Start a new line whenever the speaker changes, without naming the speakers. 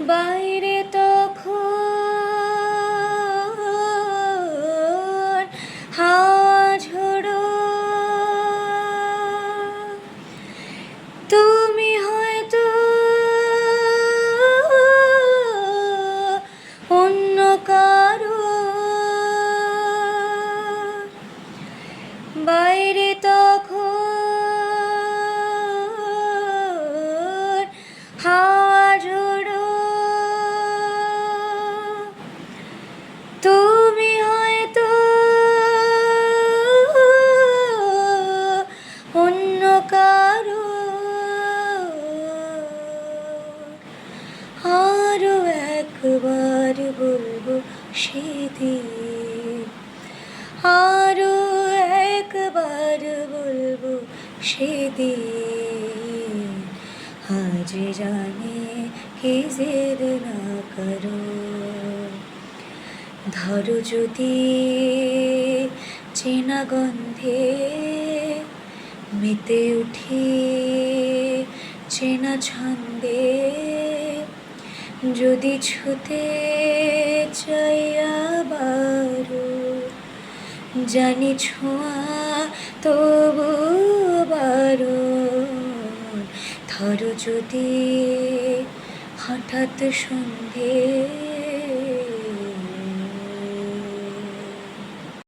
বাইরে তখন একবার বলব সেদিন। আরও একবার বলব সেদিন। আজ জানে কে জেদ না করো। ধরো যদি চেনা গন্ধে মেতে উঠি, চেনা ছন্দে যদি ছুতে চাই আবারও জানি ছোঁয়া তবু বারো ধরো যদি হঠাৎ সন্ধে